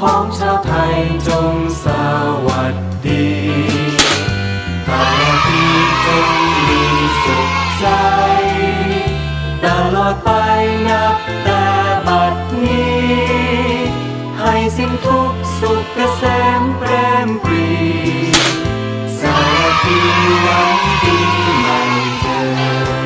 ของชาวไทยจงสวัสดีตาที่จงมีสุขใจ ตลอดไปนับแต่บัดนี้ ให้สิ้นทุกสุขเกษมเปรมปรีสาธีวัน